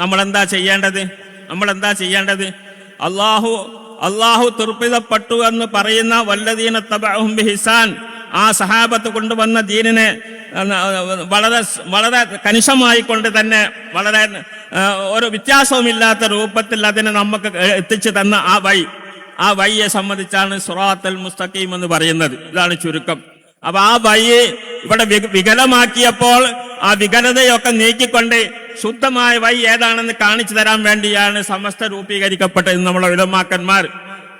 നമ്മൾ എന്താ ചെയ്യേണ്ടത്? നമ്മൾ എന്താ ചെയ്യേണ്ടത്? അള്ളാഹു അള്ളാഹു തുർപ്പിതപ്പെട്ടു എന്ന് പറയുന്ന വല്ലദീന തബഅഹും ബിഹിസാൻ ആ സഹാബത്ത് കൊണ്ടുവന്ന ദീനിനെ വളരെ വളരെ കണിശമായി കൊണ്ട് തന്നെ വളരെ ഒരു വ്യത്യാസവുമില്ലാത്ത രൂപത്തിൽ അതിനെ നമുക്ക് എത്തിച്ചു തന്ന ആ വഴി. ആ വഴിയെ സംബന്ധിച്ചാണ് സുറാത്തൽ മുസ്തഖീം എന്ന് പറയുന്നത്. ഇതാണ് ചുരുക്കം. അപ്പൊ ആ വഴി ഇവിടെ വികലമാക്കിയപ്പോൾ ആ വികലതയൊക്കെ നീക്കിക്കൊണ്ട് ശുദ്ധമായ വഴി ഏതാണെന്ന് കാണിച്ചു തരാൻ വേണ്ടിയാണ് സമസ്ത രൂപീകരിക്കപ്പെട്ടത് നമ്മളെ വിലമാക്കന്മാർ.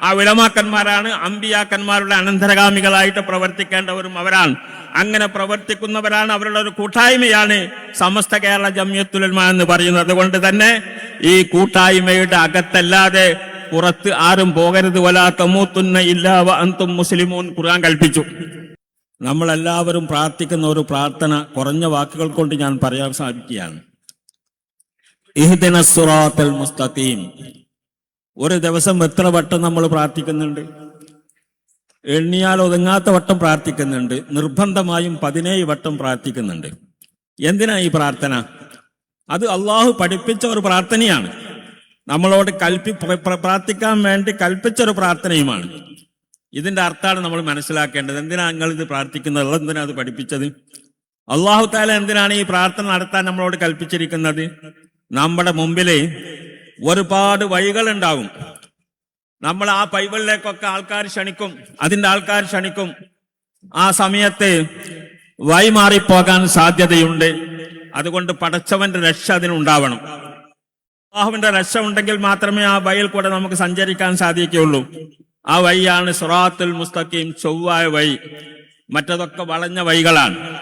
ആ വിളമാക്കന്മാരാണ് അമ്പിയാക്കന്മാരുടെ അനന്തരഗാമികളായിട്ട് പ്രവർത്തിക്കേണ്ടവരും അവരാണ്. അങ്ങനെ പ്രവർത്തിക്കുന്നവരാണ് അവരുടെ ഒരു കൂട്ടായ്മയാണ് സമസ്ത കേരള ജമ്യത്തുലന്മ എന്ന് പറയുന്നത്. അതുകൊണ്ട് തന്നെ ഈ കൂട്ടായ്മയുടെ അകത്തല്ലാതെ പുറത്ത് ആരും പോകരുത്. വലാ തമൂത്തുന്ന ഇല്ലാവ അന്തും മുസ്ലിമൂൻ ഖുർആൻ കൽപ്പിച്ചു. നമ്മളെല്ലാവരും പ്രാർത്ഥിക്കുന്ന ഒരു പ്രാർത്ഥന കുറഞ്ഞ വാക്കുകൾ കൊണ്ട് ഞാൻ പറയാൻ സാധിക്കുകയാണ്. ഇഹ്ദിന സുറാത്തൽ മുസ്തഖീം. ഒരു ദിവസം എത്ര വട്ടം നമ്മൾ പ്രാർത്ഥിക്കുന്നുണ്ട്? എണ്ണിയാൽ ഒതുങ്ങാത്ത വട്ടം പ്രാർത്ഥിക്കുന്നുണ്ട്. നിർബന്ധമായും പതിനേഴ് വട്ടം പ്രാർത്ഥിക്കുന്നുണ്ട്. എന്തിനാ ഈ പ്രാർത്ഥന? അത് അള്ളാഹു പഠിപ്പിച്ച ഒരു പ്രാർത്ഥനയാണ്. നമ്മളോട് കൽപ്പി പ്ര- പ്ര- പ്രാർത്ഥിക്കാൻ വേണ്ടി കൽപ്പിച്ച ഒരു പ്രാർത്ഥനയുമാണ്. ഇതിന്റെ അർത്ഥമാണ് നമ്മൾ മനസ്സിലാക്കേണ്ടത്. എന്തിനാ നിങ്ങൾ ഇത് പ്രാർത്ഥിക്കുന്നത്? എന്തിനാ അത് പഠിപ്പിച്ചത്? അള്ളാഹു താല എന്തിനാണ് ഈ പ്രാർത്ഥന നടത്താൻ നമ്മളോട് കൽപ്പിച്ചിരിക്കുന്നത്? നമ്മുടെ മുമ്പിൽ ഒരുപാട് വഴികൾ ഉണ്ടാവും നമ്മൾ ആ ബൈബിളിലേക്കൊക്കെ ആൾക്കാർ ക്ഷണിക്കും അതിന്റെ ആൾക്കാർ ക്ഷണിക്കും. ആ സമയത്ത് വഴി മാറിപ്പോകാൻ സാധ്യതയുണ്ട്. അതുകൊണ്ട് പടച്ചവന്റെ രക്ഷ അതിനുണ്ടാവണം. അള്ളാഹുവിന്റെ രക്ഷ ഉണ്ടെങ്കിൽ മാത്രമേ ആ വഴിയിൽ കൂടെ നമുക്ക് സഞ്ചരിക്കാൻ സാധിക്കുകയുള്ളൂ. ആ വഴിയാണ് സുറാത്തുൽ മുസ്തഖീം ചൊവ്വായ വഴി. മറ്റതൊക്കെ വളഞ്ഞ വഴികളാണ്.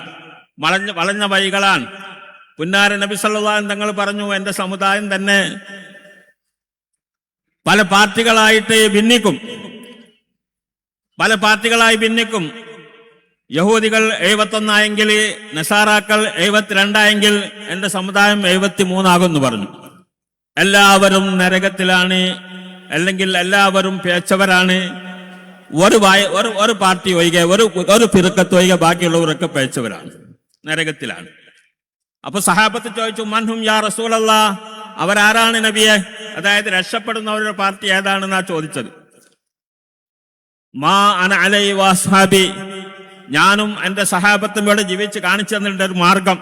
വളഞ്ഞ വളഞ്ഞ വഴികളാണ്. പുന്നാര നബി സല്ലല്ലാഹു തങ്ങൾ പറഞ്ഞു എന്റെ സമുദായം തന്നെ പല പാർട്ടികളായിട്ട് ഭിന്നിക്കും. പല പാർട്ടികളായി ഭിന്നിക്കും. യഹൂദികൾ എഴുപത്തൊന്നായെങ്കിൽ നസാറാക്കൾ എഴുപത്തിരണ്ടായെങ്കിൽ എന്റെ സമുദായം എഴുപത്തി മൂന്നാകുമെന്ന് പറഞ്ഞു. എല്ലാവരും നരകത്തിലാണ് അല്ലെങ്കിൽ എല്ലാവരും പേച്ചവരാണ്. ഒരു വായ ഒരു ഒരു പാർട്ടി ഒഴികെ ഒരു ഒരു ഫിറുക്കത്ത് ഒഴികെ ബാക്കിയുള്ളവരൊക്കെ പേച്ചവരാണ് നരകത്തിലാണ്. അപ്പൊ സഹാബത്ത് ചോദിച്ചു മൻഹും യാ റസൂലല്ല? അവരാരാണ് നബിയെ? അതായത് രക്ഷപ്പെടുന്നവരുടെ പാർട്ടി ഏതാണെന്നാ ചോദിച്ചത്. മാ അന അലൈ വാസ്ഹാബി ഞാനും എന്റെ സഹാബത്തും ഇവിടെ ജീവിച്ച് കാണിച്ചു തന്നിട്ടുണ്ട് ഒരു മാർഗം.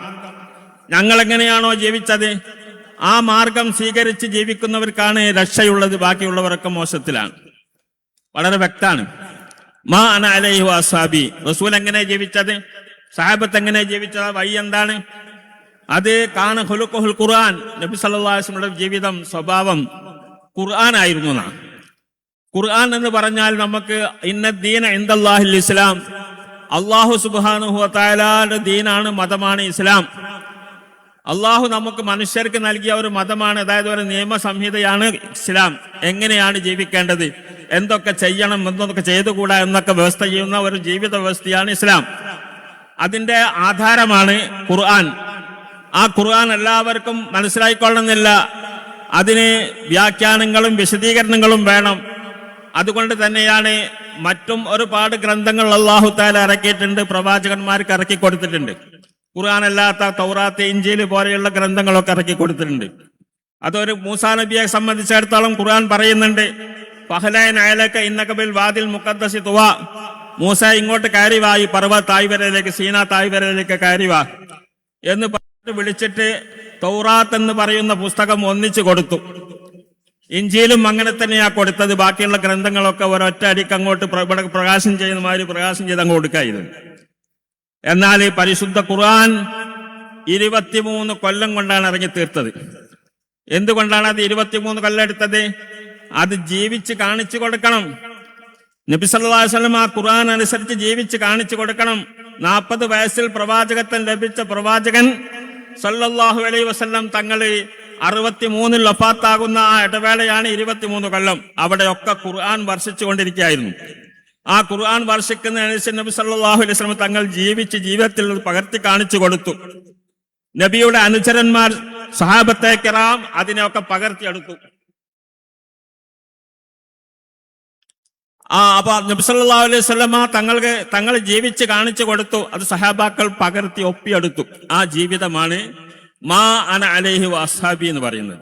ഞങ്ങൾ എങ്ങനെയാണോ ജീവിച്ചത്? ആ മാർഗം സ്വീകരിച്ച് ജീവിക്കുന്നവർക്കാണ് രക്ഷയുള്ളത് ബാക്കിയുള്ളവരൊക്കെ മോശത്തിലാണ്. വളരെ വ്യക്തമാണ് മാ അന അലൈഹി വാസ്ഹാബി റസൂൽ എങ്ങനെ ജീവിച്ചത്? സഹാബത്ത് എങ്ങനെ ജീവിച്ചത്? വഴി എന്താണ്? അത് കാന ഹുലുക്കുഹുൽ ഖുർആൻ. നബി വസല്ലമയുടെ ജീവിതം സ്വഭാവം ഖുർആൻ ആയിരുന്നു എന്നാണ്. ഖുർആൻ എന്ന് പറഞ്ഞാൽ നമുക്ക് ഇന്ന ദീന ഇന്ദല്ലാഹിൽ ഇസ്ലാം. അള്ളാഹു സുബാനുഹു താലാന്റെ ദീനാണ് മതമാണ് ഇസ്ലാം. അള്ളാഹു നമുക്ക് മനുഷ്യർക്ക് നൽകിയ ഒരു മതമാണ് അതായത് ഒരു നിയമസംഹിതയാണ് ഇസ്ലാം. എങ്ങനെയാണ് ജീവിക്കേണ്ടത്? എന്തൊക്കെ ചെയ്യണം എന്തൊക്കെ ചെയ്തുകൂടാ എന്നൊക്കെ വ്യവസ്ഥ ചെയ്യുന്ന ഒരു ജീവിത വ്യവസ്ഥയാണ് ഇസ്ലാം. അതിന്റെ ആധാരമാണ് ഖുർആൻ. ആ ഖുർആൻ എല്ലാവർക്കും മനസ്സിലായിക്കൊള്ളണമെന്നില്ല. അതിന് വ്യാഖ്യാനങ്ങളും വിശദീകരണങ്ങളും വേണം. അതുകൊണ്ട് തന്നെയാണ് മറ്റും ഒരുപാട് ഗ്രന്ഥങ്ങൾ അള്ളാഹു താല ഇറക്കിയിട്ടുണ്ട് പ്രവാചകന്മാർക്ക് ഇറക്കി കൊടുത്തിട്ടുണ്ട്. ഖുർആൻ അല്ലാത്ത തൗറാത്ത് ഇഞ്ചിയിൽ പോലെയുള്ള ഗ്രന്ഥങ്ങളൊക്കെ ഇറക്കി കൊടുത്തിട്ടുണ്ട്. അതൊരു മൂസാ നബിയെ സംബന്ധിച്ചിടത്തോളം ഖുർആൻ പറയുന്നുണ്ട് ഫഹലൈൻ അയലക്ക ഇന്നകബിൽ വാതിൽ മുക്കദ്ദസി തുവ. മൂസ ഇങ്ങോട്ട് കയറി വാ ഈ പർവ തായ്വരയിലേക്ക് സീന തായ്വരയിലേക്ക് കയറി വാ എന്ന് വിളിച്ചിട്ട് തൗറാത്ത് എന്ന് പറയുന്ന പുസ്തകം ഒന്നിച്ചു കൊടുത്തു. ഇഞ്ചിയിലും അങ്ങനെ തന്നെയാ കൊടുത്തത്. ബാക്കിയുള്ള ഗ്രന്ഥങ്ങളൊക്കെ ഒരൊറ്റ അടിക്ക് അങ്ങോട്ട് പ്രകാശം ചെയ്യുന്ന മാതിരി പ്രകാശം ചെയ്ത് അങ്ങ് കൊടുക്കായിരുന്നു എന്നാൽ ഈ പരിശുദ്ധ ഖുർആൻ ഇരുപത്തിമൂന്ന് കൊല്ലം കൊണ്ടാണ് ഇറങ്ങി തീർത്തത്. എന്തുകൊണ്ടാണ് അത് ഇരുപത്തിമൂന്ന് കൊല്ലം എടുത്തത്? അത് ജീവിച്ച് കാണിച്ചു കൊടുക്കണം. നബി സല്ലല്ലാഹു അലൈഹി വസല്ലം ആ ഖുർആൻ അനുസരിച്ച് ജീവിച്ച് കാണിച്ചു കൊടുക്കണം. നാൽപ്പത് വയസ്സിൽ പ്രവാചകത്വം ലഭിച്ച പ്രവാചകൻ സല്ലല്ലാഹു അലൈഹി വസല്ലം തങ്ങൾ അറുപത്തിമൂന്നിൽ വഫാത്താകുന്ന ആ ഇടവേളയാണ് ഇരുപത്തിമൂന്ന് കൊല്ലം. അവിടെയൊക്കെ ഖുർആൻ വർഷിച്ചുകൊണ്ടിരിക്കുകയായിരുന്നു. ആ ഖുർആൻ വർഷിക്കുന്ന നബി സല്ലാഹു അലൈഹി വസല്ലം തങ്ങൾ ജീവിച്ച് ജീവിതത്തിൽ പകർത്തി കാണിച്ചു കൊടുത്തു. നബിയുടെ അനുചരന്മാർ സഹാബത്തെ കിറാം അതിനെയൊക്കെ പകർത്തിയെടുത്തു. ആ അപ്പൊ നബ്സല്ലാ അലൈഹി സ്വലമ തങ്ങൾക്ക് തങ്ങൾ ജീവിച്ച് കാണിച്ചു കൊടുത്തു. അത് സഹാബാക്കൾ പകർത്തി ഒപ്പിയെടുത്തു. ആ ജീവിതമാണ് മാ അന അലേഹു വാസാബി എന്ന് പറയുന്നത്.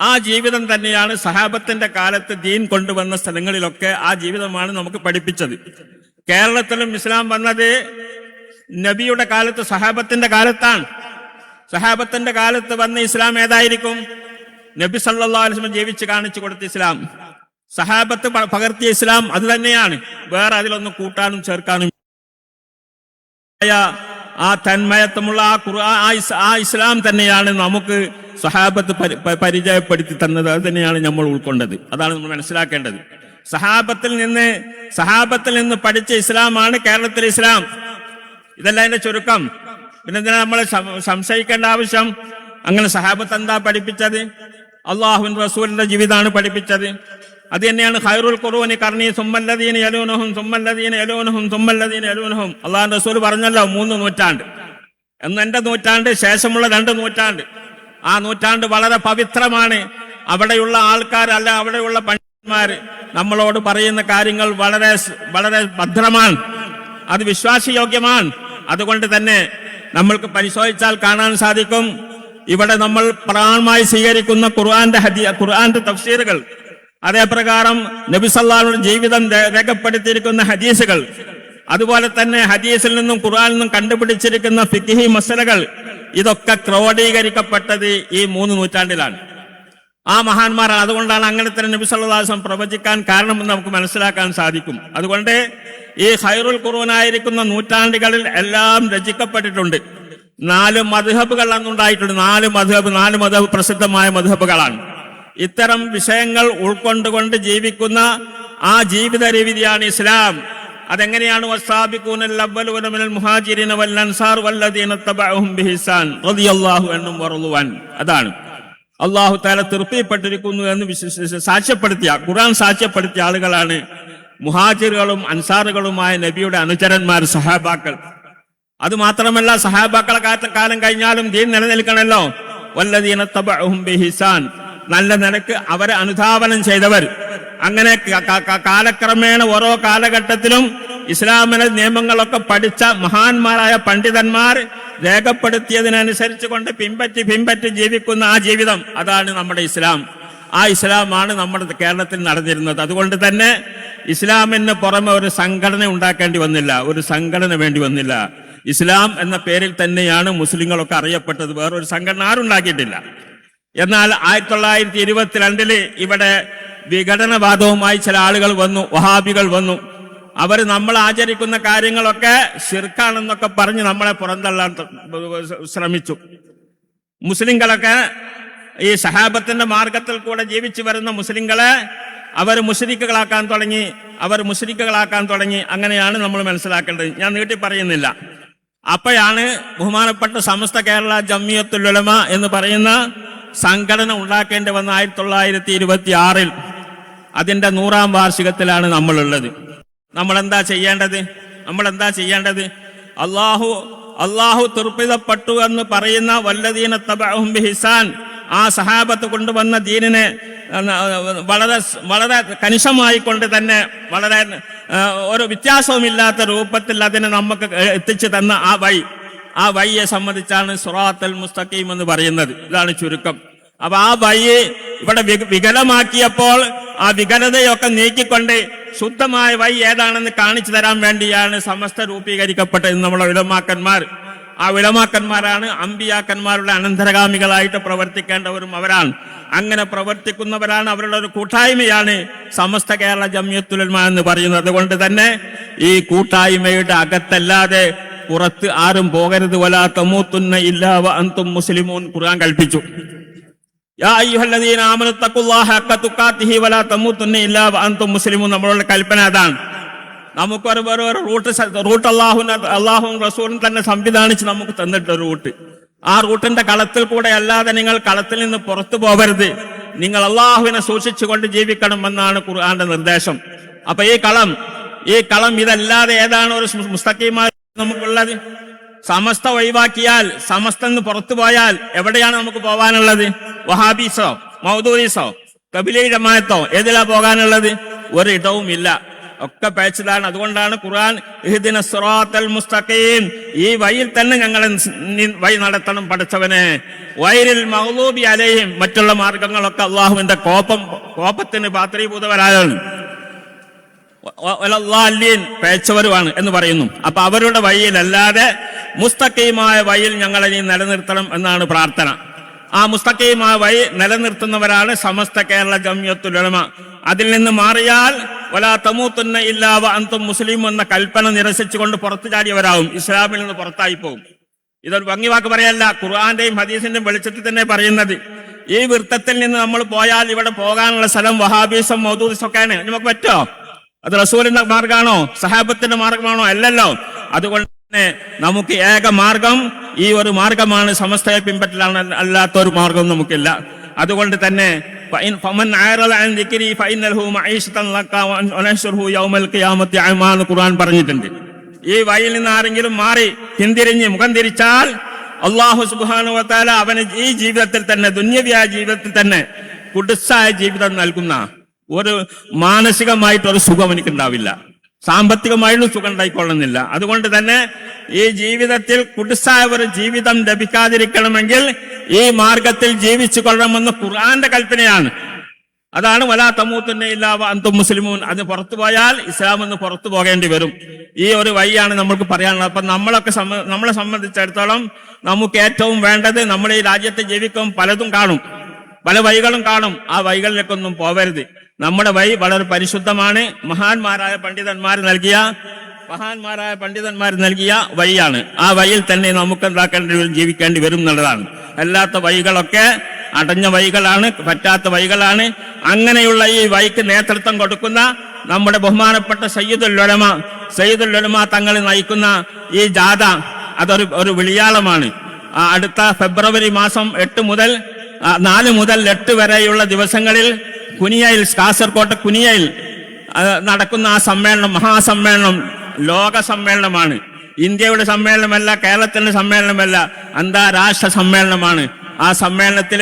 ആ ജീവിതം തന്നെയാണ് സഹാബത്തിന്റെ കാലത്ത് ദീൻ കൊണ്ടുവന്ന സ്ഥലങ്ങളിലൊക്കെ ആ ജീവിതമാണ് നമുക്ക് പഠിപ്പിച്ചത്. കേരളത്തിലും ഇസ്ലാം വന്നത് നബിയുടെ കാലത്ത് സഹാബത്തിന്റെ കാലത്താണ്. സഹാബത്തിന്റെ കാലത്ത് വന്ന ഇസ്ലാം ഏതായിരിക്കും? നബി സല്ലാ അലിസ്ലം ജീവിച്ച് കാണിച്ചു കൊടുത്ത ഇസ്ലാം. സഹാബത്ത് പകർത്തിയ ഇസ്ലാം അത് തന്നെയാണ്. വേറെ അതിലൊന്നും കൂട്ടാനും ചേർക്കാനും ആ തന്മയത്വമുള്ള ആ ആ ഇസ്ലാം തന്നെയാണ് നമുക്ക് സഹാബത്ത് പരിചയപ്പെടുത്തി തന്നത്. അത് തന്നെയാണ് നമ്മൾ ഉൾക്കൊണ്ടത്. അതാണ് നമ്മൾ മനസ്സിലാക്കേണ്ടത്. സഹാബത്തിൽ നിന്ന് സഹാബത്തിൽ നിന്ന് പഠിച്ച ഇസ്ലാമാണ് കേരളത്തിലെ ഇസ്ലാം. ഇതല്ല അതിന്റെ ചുരുക്കം. പിന്നെ എന്തിനാ നമ്മൾ സംശയിക്കേണ്ട ആവശ്യം? അങ്ങനെ സഹാബത്ത് എന്താ പഠിപ്പിച്ചത്? അള്ളാഹുൻ റസൂലിന്റെ ജീവിതമാണ് പഠിപ്പിച്ചത്. അത് തന്നെയാണ് ഖൈറുൽ ഖുറൂനി കർണി സുമ്മല്ലദീന യലൂനഹും സുമ്മല്ലദീന യലൂനഹും സുമ്മല്ലദീന യലൂനഹും. അള്ളാഹു റസൂൽ പറഞ്ഞല്ലോ മൂന്ന് നൂറ്റാണ്ട്. എന്ന് നൂറ്റാണ്ട് ശേഷമുള്ള രണ്ട് നൂറ്റാണ്ട്. ആ നൂറ്റാണ്ട് വളരെ പവിത്രമാണ്. അവിടെയുള്ള ആൾക്കാർ അല്ല അവിടെയുള്ള പണ്ഡിതന്മാര് നമ്മളോട് പറയുന്ന കാര്യങ്ങൾ വളരെ വളരെ ഭദ്രമാണ്. അത് വിശ്വാസയോഗ്യമാണ്. അതുകൊണ്ട് തന്നെ നമ്മൾക്ക് പരിശോധിച്ചാൽ കാണാൻ സാധിക്കും. ഇവിടെ നമ്മൾ പ്രാണമായി സ്വീകരിക്കുന്ന ഖുർആന്റെ ഹദി ഖുർആന്റെ തഫ്സീറുകൾ അതേപ്രകാരം നബി സല്ലാഹുടെ ജീവിതം രേഖപ്പെടുത്തിയിരിക്കുന്ന ഹദീസുകൾ. അതുപോലെ തന്നെ ഹദീസിൽ നിന്നും ഖുറാനിൽ നിന്നും കണ്ടുപിടിച്ചിരിക്കുന്ന ഫിഖി മസലകൾ. ഇതൊക്കെ ക്രോഡീകരിക്കപ്പെട്ടത് ഈ മൂന്ന് നൂറ്റാണ്ടിലാണ്. ആ മഹാന്മാരാണ് അതുകൊണ്ടാണ് അങ്ങനെ തന്നെ നബി സല്ലാസം പ്രവചിക്കാൻ കാരണമെന്ന് നമുക്ക് മനസ്സിലാക്കാൻ സാധിക്കും. അതുകൊണ്ട് ഈ ഹൈറുൽ ഖുർആനായിരിക്കുന്ന നൂറ്റാണ്ടുകളിൽ എല്ലാം രചിക്കപ്പെട്ടിട്ടുണ്ട്. നാല് മധുഹബുകൾ അന്നുണ്ടായിട്ടുണ്ട്. നാല് മധുഹബ് നാല് മധുഹബ് പ്രസിദ്ധമായ മധുഹബുകളാണ് ഇത്തരം വിഷയങ്ങൾ ഉൾക്കൊണ്ടുകൊണ്ട് ജീവിക്കുന്ന ആ ജീവിത രീതിയാണ് ഇസ്ലാം. അതെങ്ങനെയാണ്? അതാണ്. അള്ളാഹു താല തൃപ്തിപ്പെട്ടിരിക്കുന്നു എന്ന് വിശ്വസിച്ച് സാക്ഷ്യപ്പെടുത്തിയ ഖുറാൻ സാക്ഷ്യപ്പെടുത്തിയ ആളുകളാണ് മുഹാജിറുകളും അൻസാറുകളുമായ നബിയുടെ അനുചരന്മാർ സഹാബാക്കൾ. അത് മാത്രമല്ല സഹാബാക്കളെ കാലം കഴിഞ്ഞാലും ദീൻ നിലനിൽക്കണല്ലോ. വല്ലദീന തബഅഹും ബിഹിസാൻ നല്ല നിലയ്ക്ക് അവരെ അനുധാവനം ചെയ്തവർ. അങ്ങനെ കാലക്രമേണ ഓരോ കാലഘട്ടത്തിലും ഇസ്ലാമിലെ നിയമങ്ങളൊക്കെ പഠിച്ച മഹാന്മാരായ പണ്ഡിതന്മാർ രേഖപ്പെടുത്തിയതിനനുസരിച്ച് കൊണ്ട് പിൻപറ്റി പിൻപറ്റി ജീവിക്കുന്ന ആ ജീവിതം അതാണ് നമ്മുടെ ഇസ്ലാം. ആ ഇസ്ലാമാണ് നമ്മുടെ കേരളത്തിൽ നടന്നിരുന്നത്. അതുകൊണ്ട് തന്നെ ഇസ്ലാമിന് പുറമെ ഒരു സംഘടന ഉണ്ടാക്കേണ്ടി വന്നില്ല. ഒരു സംഘടന വേണ്ടി വന്നില്ല. ഇസ്ലാം എന്ന പേരിൽ തന്നെയാണ് മുസ്ലിങ്ങളൊക്കെ അറിയപ്പെട്ടത്. വേറൊരു സംഘടന ആരുണ്ടാക്കിയിട്ടില്ല എന്നാൽ ആയിരത്തി തൊള്ളായിരത്തി ഇരുപത്തിരണ്ടിൽ ഇവിടെ വിഘടനവാദവുമായി ചില ആളുകൾ വന്നു വഹാബികൾ വന്നു. അവർ നമ്മൾ ആചരിക്കുന്ന കാര്യങ്ങളൊക്കെ ശിർക്കാണെന്നൊക്കെ പറഞ്ഞ് നമ്മളെ പുറന്തള്ളാൻ ശ്രമിച്ചു. മുസ്ലിങ്ങളൊക്കെ ഈ സഹാബത്തിന്റെ മാർഗത്തിൽ കൂടെ ജീവിച്ചു വരുന്ന മുസ്ലിങ്ങളെ അവർ മുസ്ലിക്കുകളാക്കാൻ തുടങ്ങി അവർ മുസ്ലിക്കുകളാക്കാൻ തുടങ്ങി. അങ്ങനെയാണ് നമ്മൾ മനസ്സിലാക്കേണ്ടത്. ഞാൻ നീട്ടി പറയുന്നില്ല. അപ്പോഴാണ് ബഹുമാനപ്പെട്ട സമസ്ത കേരള ജമ്മിയത്തുലമ എന്ന് പറയുന്ന സംഘടന ഉണ്ടാക്കേണ്ടി വന്ന ആയിരത്തി തൊള്ളായിരത്തി ഇരുപത്തി ആറിൽ അതിന്റെ നൂറാം വാർഷികത്തിലാണ് നമ്മളുള്ളത്. നമ്മൾ എന്താ ചെയ്യേണ്ടത്? നമ്മൾ എന്താ ചെയ്യേണ്ടത്? അള്ളാഹു അള്ളാഹു തുർപ്പിതപ്പെട്ടു എന്ന് പറയുന്ന വല്ലദീന തബഅഹും ബിഹിസാൻ ആ സഹാബത്ത് കൊണ്ടുവന്ന ദീനിനെ വളരെ വളരെ കണിശമായി കൊണ്ട് തന്നെ വളരെ ഒരു വ്യത്യാസവുമില്ലാത്ത രൂപത്തിൽ അതിനെ നമുക്ക് എത്തിച്ചു തന്ന ആ വഴി. ആ വഴിയെ സംബന്ധിച്ചാണ് സുറാത്തൽ മുസ്തഖീം എന്ന് പറയുന്നത്. ഇതാണ് ചുരുക്കം. അപ്പൊ ആ വഴി ഇവിടെ വികലമാക്കിയപ്പോൾ ആ വികലതയൊക്കെ നീക്കിക്കൊണ്ട് ശുദ്ധമായ വൈ ഏതാണെന്ന് കാണിച്ചു തരാൻ വേണ്ടിയാണ് സമസ്ത രൂപീകരിക്കപ്പെട്ടത് നമ്മുടെ വിളമാക്കന്മാർ ആ വിളമാക്കന്മാരാണ് അമ്പിയാക്കന്മാരുടെ അനന്തരഗാമികളായിട്ട് പ്രവർത്തിക്കേണ്ടവരും അവരാണ്. അങ്ങനെ പ്രവർത്തിക്കുന്നവരാണ് അവരുടെ ഒരു കൂട്ടായ്മയാണ് സമസ്ത കേരള ജമ്യത്തുലന്മ എന്ന് പറയുന്നത്. അതുകൊണ്ട് തന്നെ ഈ കൂട്ടായ്മയുടെ അകത്തല്ലാതെ പുറത്ത് ആരും പോകരുത്. വലാ തമൂത്തുന്ന ഇല്ലാവ അന്തും മുസ്ലിമൂൻ. ഖുർആൻ കൽപ്പിച്ചു. മുസ്ലിമൂൻ. നമ്മളുടെ കൽപ്പന അതാണ്. നമുക്കൊരു വേറെ റൂട്ട് റൂട്ട് അള്ളാഹു അള്ളാഹും റസൂലും തന്നെ സംവിധാനിച്ച് നമുക്ക് തന്നിട്ട് റൂട്ട്. ആ റൂട്ടിന്റെ കളത്തിൽ കൂടെ അല്ലാതെ നിങ്ങൾ കളത്തിൽ നിന്ന് പുറത്തു പോകരുത്. നിങ്ങൾ അള്ളാഹുവിനെ സൂക്ഷിച്ചുകൊണ്ട് ജീവിക്കണം എന്നാണ് ഖുർആന്റെ നിർദ്ദേശം. അപ്പൊ ഈ കളം ഈ കളം ഇതല്ലാതെ ഏതാണ് ഒരു മുസ്തഖീമായി നമുക്കുള്ളത്? സമസ്ത ഒഴിവാക്കിയാൽ സമസ്തന്ന് പുറത്തു പോയാൽ എവിടെയാണ് നമുക്ക് പോകാനുള്ളത്? വഹാബീസോ മൗദൂദീസോ കബിലി ജമായത്തോ ഏതിലാ പോകാനുള്ളത്? ഒരിടവും ഇല്ല ഒക്കെ പേച്ചതാണ്. അതുകൊണ്ടാണ് ഖുർആൻ ഇഹ്ദിന സുറാത്തൽ മുസ്തഖീം ഈ വഴിയിൽ തന്നെ ഞങ്ങളെ വഴി നടത്തണം പഠിച്ചവനെ. വൈരിൽ മൗലൂബി അലയും മറ്റുള്ള മാർഗങ്ങളൊക്കെ അള്ളാഹുവിന്റെ കോപം കോപത്തിന് പാത്രീഭൂതവരായാണ്. വലല്ലാലീൻ പേച്ചവരുമാണ് എന്ന് പറയുന്നു. അപ്പൊ അവരുടെ വഴിയിലല്ലാതെ മുസ്തഖീമായ വഴിയിൽ ഞങ്ങളെ നീ നിലനിർത്തണം എന്നാണ് പ്രാർത്ഥന. ആ മുസ്തഖീമായ വഴി നിലനിർത്തുന്നവരാണ് സമസ്ത കേരള ജമ്യത്തുലമ അതിൽ നിന്ന് മാറിയാൽ വലാ തമൂത്തുന്ന ഇല്ലാവ അന്തും മുസ്ലിം എന്ന കൽപ്പന നിരസിച്ചുകൊണ്ട് പുറത്തു ചാടിയവരാകും ഇസ്ലാമിൽ നിന്ന് പുറത്തായി പോകും ഇതൊരു ഭംഗി വാക്ക് പറയല്ല. ഖുർആാന്റെയും ഹദീസിന്റെയും വെളിച്ചത്തിൽ തന്നെ പറയുന്നത്. ഈ വൃത്തത്തിൽ നിന്ന് നമ്മൾ പോയാൽ ഇവിടെ പോകാനുള്ള സ്ഥലം വഹാബീസം മൗദൂദിസൊക്കെയാണ് നമുക്ക് പറ്റോ? അത് റസൂലിന്റെ മാർഗമാണോ? സഹാബത്തിന്റെ മാർഗമാണോ? അല്ലല്ലോ. അതുകൊണ്ട് തന്നെ നമുക്ക് ഏക മാർഗം ഈ ഒരു മാർഗമാണ് സമസ്തയെ പിൻപറ്റലാണ് അല്ലാത്ത ഒരു മാർഗം നമുക്കില്ല. അതുകൊണ്ട് തന്നെ ഖുർആൻ പറഞ്ഞിട്ടുണ്ട്. ഈ വഴിയിൽ നിന്ന് ആരെങ്കിലും മാറി പിന്തിരിഞ്ഞ് മുഖം തിരിച്ചാൽ അള്ളാഹു സുബ്ഹാനഹു വതആല അവന് ഈ ജീവിതത്തിൽ തന്നെ ദുന്യവ്യായ ജീവിതത്തിൽ തന്നെ കുടുസായ ജീവിതം നൽകുന്ന ഒരു മാനസികമായിട്ടൊരു സുഖം എനിക്കുണ്ടാവില്ല. സാമ്പത്തികമായിട്ടും സുഖം ഉണ്ടായിക്കൊള്ളുന്നില്ല. അതുകൊണ്ട് തന്നെ ഈ ജീവിതത്തിൽ കുടുസായ ഒരു ജീവിതം ലഭിക്കാതിരിക്കണമെങ്കിൽ ഈ മാർഗത്തിൽ ജീവിച്ചു കൊള്ളണമെന്ന് ഖുർആന്റെ കൽപ്പനയാണ്. അതാണ് വലാ തമൂത്തുന്ന ഇല്ലാവ അന്തും മുസ്ലിമൂൻ. അത് പുറത്തു പോയാൽ ഇസ്ലാം എന്ന് പുറത്തു പോകേണ്ടി വരും. ഈ ഒരു വഴിയാണ് നമ്മൾക്ക് പറയാനുള്ളത്. അപ്പൊ നമ്മളൊക്കെ നമ്മളെ സംബന്ധിച്ചിടത്തോളം നമുക്ക് ഏറ്റവും വേണ്ടത് നമ്മൾ ഈ രാജ്യത്ത് ജീവിക്കും പലതും കാണും. പല വഴികളും കാണും. ആ വഴികളിലേക്കൊന്നും പോവരുത്. നമ്മുടെ വഴി വളരെ പരിശുദ്ധമാണ്. മഹാന്മാരായ പണ്ഡിതന്മാർ നൽകിയ മഹാന്മാരായ പണ്ഡിതന്മാർ നൽകിയ വഴിയാണ്. ആ വഴിയിൽ തന്നെ നമുക്ക് എന്താക്കേണ്ടി വരും ജീവിക്കേണ്ടി വരും എന്നുള്ളതാണ്. അല്ലാത്ത വഴികളൊക്കെ അടഞ്ഞ വഴികളാണ് പറ്റാത്ത വഴികളാണ്. അങ്ങനെയുള്ള ഈ വഴിക്ക് നേതൃത്വം കൊടുക്കുന്ന നമ്മുടെ ബഹുമാനപ്പെട്ട സയ്യിദുൽ ഉലമ സയ്യിദുൽ ഉലമ തങ്ങൾ നയിക്കുന്ന ഈ ജാഥ അതൊരു ഒരു വിളിയാളമാണ്. അടുത്ത ഫെബ്രുവരി മാസം എട്ട് മുതൽ നാല് മുതൽ എട്ട് വരെയുള്ള ദിവസങ്ങളിൽ കുനിയയിൽ കാസർകോട്ടെ കുനിയയിൽ നടക്കുന്ന ആ സമ്മേളനം മഹാസമ്മേളനം ലോക സമ്മേളനമാണ് ഇന്ത്യയുടെ സമ്മേളനമല്ല കേരളത്തിന്റെ സമ്മേളനമല്ല അന്താരാഷ്ട്ര സമ്മേളനമാണ്. ആ സമ്മേളനത്തിൽ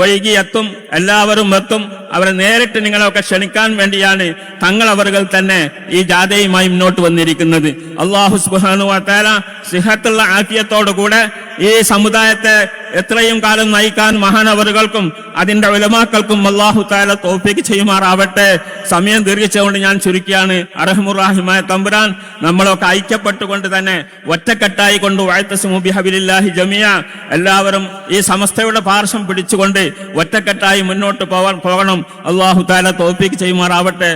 ഒഴുകിയെത്തും എല്ലാവരും എത്തും അവരെ നേരിട്ട് നിങ്ങളൊക്കെ ക്ഷണിക്കാൻ വേണ്ടിയാണ് തങ്ങൾ തങ്ങളവറുകൾ തന്നെ ഈ ജാഥയുമായി മുന്നോട്ട് വന്നിരിക്കുന്നത്. അള്ളാഹു സുബാനു വാത്താല സിഹത്തുള്ള ആഫിയത്തോടുകൂടെ ഈ സമുദായത്തെ എത്രയും കാലം നയിക്കാൻ മഹാനവറുകൾക്കും അതിന്റെ ഉലമാക്കൾക്കും അള്ളാഹു താല തോപ്പിക്ക് ചെയ്യുമാറാവട്ടെ. സമയം ദീർഘിച്ചുകൊണ്ട് ഞാൻ ചുരുക്കിയാണ്. അറഹമുറാഹിമായ തമ്പുരാൻ നമ്മളൊക്കെ ഐക്യപ്പെട്ടുകൊണ്ട് തന്നെ ഒറ്റക്കെട്ടായി കൊണ്ട് വാഴ്ത്തസുമുബിഹബിലില്ലാഹി ജമിയ എല്ലാവരും ഈ സമസ്തയുടെ പാർശ്വം പിടിച്ചുകൊണ്ട് ഒറ്റക്കെട്ടായി മുന്നോട്ട് പോവാൻ പോകണം. അള്ളാഹു താല തോപ്പിക്ക് ചെയ്യുമാറാവട്ടെ.